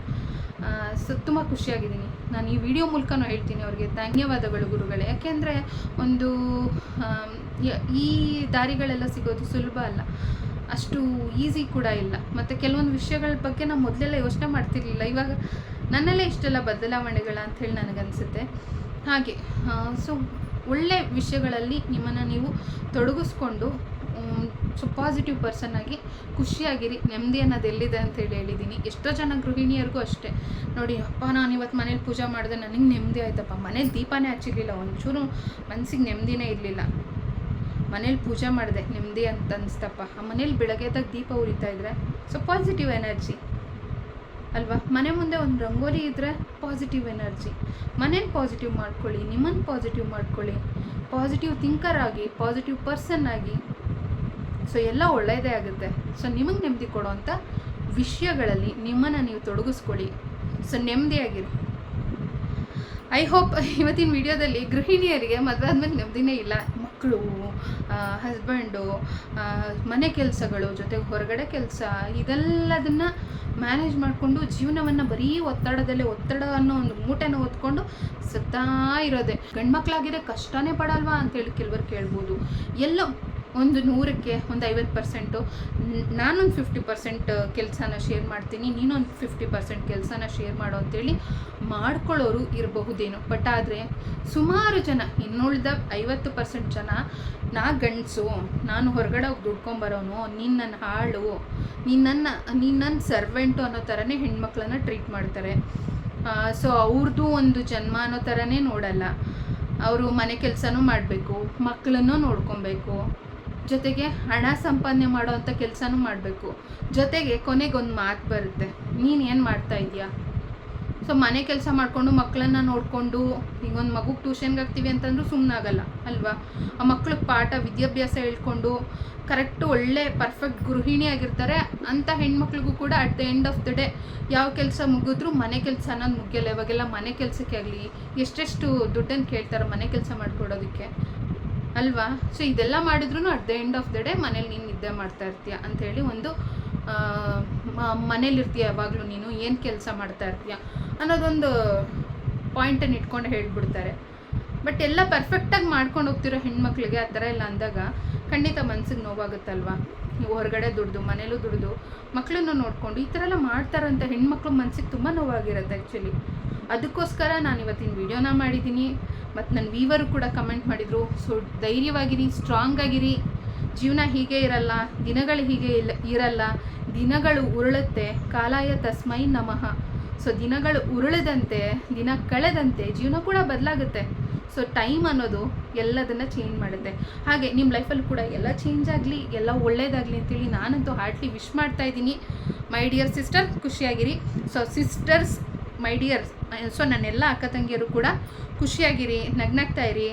ಸೊ ತುಂಬ ಖುಷಿಯಾಗಿದ್ದೀನಿ. ನಾನು ಈ ವಿಡಿಯೋ ಮೂಲಕನೂ ಹೇಳ್ತೀನಿ ಅವ್ರಿಗೆ. ಧನ್ಯವಾದಗಳು ಗುರುಗಳೇ. ಯಾಕೆಂದರೆ ಒಂದು ಈ ದಾರಿಗಳೆಲ್ಲ ಸಿಗೋದು ಸುಲಭ ಅಲ್ಲ. ಅಷ್ಟು ಈಸಿ ಕೂಡ ಇಲ್ಲ. ಮತ್ತು ಕೆಲವೊಂದು ವಿಷಯಗಳ ಬಗ್ಗೆ ನಾವು ಮೊದಲೆಲ್ಲ ಯೋಚನೆ ಮಾಡ್ತಿರ್ಲಿಲ್ಲ. ಇವಾಗ ನನ್ನಲ್ಲೇ ಇಷ್ಟೆಲ್ಲ ಬದಲಾವಣೆಗಳ ಹೇಳಿ ನನಗನ್ಸುತ್ತೆ. ಹಾಗೆ ಸೊ ಒಳ್ಳೆ ವಿಷಯಗಳಲ್ಲಿ ನಿಮ್ಮನ್ನು ನೀವು ತೊಡಗಿಸ್ಕೊಂಡು ಸೊ ಪಾಸಿಟಿವ್ ಪರ್ಸನ್ ಆಗಿ ಖುಷಿಯಾಗಿರಿ. ನೆಮ್ಮದಿ ಅನ್ನೋದು ಎಲ್ಲಿದೆ ಅಂತೇಳಿ ಹೇಳಿದ್ದೀನಿ. ಎಷ್ಟೋ ಜನ ಗೃಹಿಣಿಯರಿಗೂ ಅಷ್ಟೇ. ನೋಡಿ, ಅಪ್ಪ, ನಾನು ಇವತ್ತು ಮನೇಲಿ ಪೂಜೆ ಮಾಡಿದೆ ನನಗೆ ನೆಮ್ಮದಿ ಆಯ್ತಪ್ಪ. ಮನೇಲಿ ದೀಪನೇ ಹಚ್ಚಿರಲಿಲ್ಲ. ಒಂಚೂರು ಮನಸ್ಸಿಗೆ ನೆಮ್ಮದಿನೇ ಇರಲಿಲ್ಲ. ಮನೇಲಿ ಪೂಜೆ ಮಾಡಿದೆ, ನೆಮ್ಮದಿ ಅಂತ ಅನಿಸ್ತಪ್ಪ. ಆ ಮನೇಲಿ ಬೆಳಗ್ಗೆದಾಗ ದೀಪ ಉರಿತಾ ಇದ್ರೆ, ಸೊ ಪಾಸಿಟಿವ್ ಎನರ್ಜಿ ಅಲ್ವಾ? ಮನೆ ಮುಂದೆ ಒಂದು ರಂಗೋಲಿ ಇದ್ದರೆ ಪಾಸಿಟಿವ್ ಎನರ್ಜಿ ಮನೇನ ಪಾಸಿಟಿವ್ ಮಾಡ್ಕೊಳ್ಳಿ ನಿಮ್ಮನ್ನು ಪಾಸಿಟಿವ್ ಮಾಡ್ಕೊಳ್ಳಿ. ಪಾಸಿಟಿವ್ ಥಿಂಕರ್ ಆಗಿ ಪಾಸಿಟಿವ್ ಪರ್ಸನ್ ಆಗಿ. ಸೊ ಎಲ್ಲ ಒಳ್ಳೆಯದೇ ಆಗುತ್ತೆ. ಸೊ ನಿಮಗೆ ನೆಮ್ಮದಿ ಕೊಡೋವಂಥ ವಿಷಯಗಳಲ್ಲಿ ನಿಮ್ಮನ್ನು ನೀವು ತೊಡಗಿಸ್ಕೊಳ್ಳಿ. ಸೊ ನೆಮ್ಮದಿಯಾಗಿರಿ ಐ ಹೋಪ್ <laughs> ಇವತ್ತಿನ ವಿಡಿಯೋದಲ್ಲಿ ಗೃಹಿಣಿಯರಿಗೆ ಮದುವೆ ಆದಮೇಲೆ ನೆಮ್ಮದಿನೇ ಇಲ್ಲ. ಮಕ್ಕಳು ಹಸ್ಬೆಂಡು ಮನೆ ಕೆಲಸಗಳು ಜೊತೆಗೆ ಹೊರಗಡೆ ಕೆಲಸ, ಇದೆಲ್ಲದನ್ನು ಮ್ಯಾನೇಜ್ ಮಾಡಿಕೊಂಡು ಜೀವನವನ್ನು ಬರೀ ಒತ್ತಡದಲ್ಲೇ, ಒತ್ತಡ ಅನ್ನೋ ಒಂದು ಮೂಟೆನ ಹೊತ್ಕೊಂಡು ಸತ್ತಾ ಇರೋದೆ. ಗಂಡ್ಮಕ್ಳಾಗಿದೆ ಕಷ್ಟನೇ ಪಡಲ್ವಾ ಅಂತೇಳಿ ಕೆಲವರು ಕೇಳ್ಬೋದು. ಎಲ್ಲೋ ಒಂದು ನೂರಕ್ಕೆ ಒಂದು ಐವತ್ತು ಪರ್ಸೆಂಟು. ನಾನೊಂದು ಫಿಫ್ಟಿ ಪರ್ಸೆಂಟ್ ಕೆಲಸನ ಶೇರ್ ಮಾಡ್ತೀನಿ, ನೀನೊಂದು ಫಿಫ್ಟಿ ಪರ್ಸೆಂಟ್ ಕೆಲಸನ ಶೇರ್ ಮಾಡು ಅಂತೇಳಿ ಮಾಡ್ಕೊಳ್ಳೋರು ಇರಬಹುದೇನು. ಬಟ್ ಆದರೆ ಸುಮಾರು ಜನ, ಇನ್ನುಳಿದ ಐವತ್ತು ಪರ್ಸೆಂಟ್ ಜನ, ನಾ ಗಂಡಸು, ನಾನು ಹೊರಗಡೆ ಹೋಗಿ ದುಡ್ಕೊಂಬರೋನು, ನೀನು ನನ್ನ ಹಾಳು ನೀನು ನನ್ನ ನೀನು ನನ್ನ ಸರ್ವೆಂಟು ಅನ್ನೋ ಥರನೇ ಹೆಣ್ಮಕ್ಳನ್ನ ಟ್ರೀಟ್ ಮಾಡ್ತಾರೆ. ಸೊ ಅವ್ರದ್ದು ಒಂದು ಜನ್ಮ ಅನ್ನೋ ಥರನೇ ನೋಡಲ್ಲ. ಅವರು ಮನೆ ಕೆಲಸನೂ ಮಾಡಬೇಕು ಮಕ್ಕಳನ್ನು ನೋಡ್ಕೊಬೇಕು. ಜೊತೆಗೆ ಹಣ ಸಂಪಾದನೆ ಮಾಡೋವಂಥ ಕೆಲಸನೂ ಮಾಡಬೇಕು. ಜೊತೆಗೆ ಕೊನೆಗೊಂದು ಮಾತು ಬರುತ್ತೆ. ನೀನು ಏನು ಮಾಡ್ತಾ ಇದೆಯಾ ಸೊ ಮನೆ ಕೆಲಸ ಮಾಡಿಕೊಂಡು ಮಕ್ಕಳನ್ನ ನೋಡಿಕೊಂಡು ಈಗ ಒಂದು ಮಗುಗೆ ಟ್ಯೂಷನ್ಗೆ ಹಾಕ್ತೀವಿ ಅಂತಂದ್ರೂ ಸುಮ್ಮನಾಗಲ್ಲ ಅಲ್ವಾ? ಆ ಮಕ್ಳಿಗೆ ಪಾಠ, ವಿದ್ಯಾಭ್ಯಾಸ ಹೇಳ್ಕೊಂಡು ಕರೆಕ್ಟ್ ಒಳ್ಳೆ ಪರ್ಫೆಕ್ಟ್ ಗೃಹಿಣಿ ಆಗಿರ್ತಾರೆ. ಅಂಥ ಹೆಣ್ಮಕ್ಳಿಗೂ ಕೂಡ at the end of the day ಯಾವ ಕೆಲಸ ಮುಗಿದ್ರೂ ಮನೆ ಕೆಲಸ ಅನ್ನೋದು ಮುಗಿಯಲ್ಲ. ಇವಾಗೆಲ್ಲ ಮನೆ ಕೆಲಸಕ್ಕೆ ಆಗಲಿ, ಎಷ್ಟೆಷ್ಟು ದುಡ್ಡನ್ನು ಕೇಳ್ತಾರೆ ಮನೆ ಕೆಲಸ ಮಾಡಿಕೊಡೋದಕ್ಕೆ. ಅಲ್ವಾ? ಸೊ ಇದೆಲ್ಲ ಮಾಡಿದ್ರು at the end of the day ಮನೇಲಿ ನೀನು ನಿದ್ದೆ ಮಾಡ್ತಾ ಇರ್ತೀಯ ಅಂಥೇಳಿ ಒಂದು ಮನೇಲಿರ್ತೀಯ ಯಾವಾಗಲೂ ನೀನು, ಏನು ಕೆಲಸ ಮಾಡ್ತಾ ಇರ್ತೀಯ ಅನ್ನೋದೊಂದು ಪಾಯಿಂಟನ್ನು ಇಟ್ಕೊಂಡು ಹೇಳ್ಬಿಡ್ತಾರೆ. ಬಟ್ ಎಲ್ಲ ಪರ್ಫೆಕ್ಟಾಗಿ ಮಾಡ್ಕೊಂಡು ಹೋಗ್ತಿರೋ ಹೆಣ್ಮಕ್ಳಿಗೆ ಆ ಥರ ಎಲ್ಲ ಅಂದಾಗ ಖಂಡಿತ ಮನ್ಸಿಗೆ ನೋವಾಗುತ್ತಲ್ವಾ? ನೀವು ಹೊರಗಡೆ ದುಡ್ದು, ಮನೇಲೂ ದುಡ್ದು ಮಕ್ಕಳನ್ನು ನೋಡಿಕೊಂಡು ಈ ಥರ ಎಲ್ಲ ಮಾಡ್ತಾರಂತ ಹೆಣ್ಮಕ್ಳು ಮನ್ಸಿಗೆ ತುಂಬ ನೋವಾಗಿರುತ್ತೆ ಆ್ಯಕ್ಚುಲಿ ಅದಕ್ಕೋಸ್ಕರ ನಾನು ಇವತ್ತಿನ ವಿಡಿಯೋನ ಮಾಡಿದ್ದೀನಿ. ಮತ್ತು ನನ್ನ ವೀವರು ಕೂಡ ಕಮೆಂಟ್ ಮಾಡಿದರು, ಸೊ, ಧೈರ್ಯವಾಗಿರಿ ಸ್ಟ್ರಾಂಗ್ ಆಗಿರಿ. ಜೀವನ ಹೀಗೆ ಇರಲ್ಲ, ದಿನಗಳು ಹೀಗೆ ಇಲ್ಲ ಇರಲ್ಲ. ದಿನಗಳು ಉರುಳುತ್ತೆ, ಕಾಲಾಯ ತಸ್ಮೈ ನಮಃ. ಸೊ, ದಿನಗಳು ಉರುಳದಂತೆ, ದಿನ ಕಳೆದಂತೆ ಜೀವನ ಕೂಡ ಬದಲಾಗುತ್ತೆ. ಸೊ ಟೈಮ್ ಅನ್ನೋದು ಎಲ್ಲದನ್ನು ಚೇಂಜ್ ಮಾಡುತ್ತೆ. ಹಾಗೆ ನಿಮ್ಮ ಲೈಫಲ್ಲಿ ಕೂಡ ಎಲ್ಲ ಚೇಂಜ್ ಆಗಲಿ, ಎಲ್ಲ ಒಳ್ಳೇದಾಗಲಿ ಅಂತೇಳಿ ನಾನಂತೂ ಹಾರ್ಟ್ಲಿ ವಿಶ್ ಮಾಡ್ತಾ ಇದ್ದೀನಿ. My dear sister ಖುಷಿಯಾಗಿರಿ. So sisters my dear so ನನ್ನೆಲ್ಲ ಅಕ್ಕ ತಂಗಿಯರು ಕೂಡ ಖುಷಿಯಾಗಿರಿ, ನಗ್ನಗ್ತಾ ಇರಿ,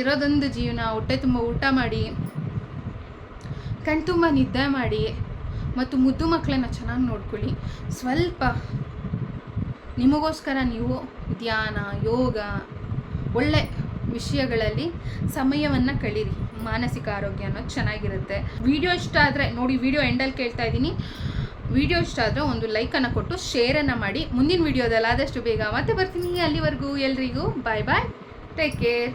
ಇರೋದೊಂದು ಜೀವನ, ಹೊಟ್ಟೆ ತುಂಬ ಊಟ ಮಾಡಿ ಕಣ್ತುಂಬ ನಿದ್ದೆ ಮಾಡಿ, ಮತ್ತು ಮುದ್ದು ಮಕ್ಕಳನ್ನ ಚೆನ್ನಾಗಿ ನೋಡ್ಕೊಳ್ಳಿ. ಸ್ವಲ್ಪ ನಿಮಗೋಸ್ಕರ ನೀವು ಧ್ಯಾನ, ಯೋಗ, ಒಳ್ಳೆ ವಿಷಯಗಳಲ್ಲಿ ಸಮಯವನ್ನು ಕಳೀರಿ. ಮಾನಸಿಕ ಆರೋಗ್ಯ ಅನ್ನೋದು ಚೆನ್ನಾಗಿರುತ್ತೆ. ವಿಡಿಯೋ ಇಷ್ಟ ಆದರೆ ನೋಡಿ, ವಿಡಿಯೋ ಎಂಡಲ್ಲಿ ಕೇಳ್ತಾ ಇದ್ದೀನಿ. ವಿಡಿಯೋ ಇಷ್ಟ ಆದರೆ ಒಂದು ಲೈಕನ್ನು ಕೊಟ್ಟು ಶೇರನ್ನು ಮಾಡಿ. ಮುಂದಿನ ವಿಡಿಯೋದಲ್ಲಿ ಆದಷ್ಟು ಬೇಗ ಮತ್ತೆ ಬರ್ತೀನಿ. ಅಲ್ಲಿವರೆಗೂ ಎಲ್ರಿಗೂ ಬಾಯ್ ಬಾಯ್ ಟೇಕ್ ಕೇರ್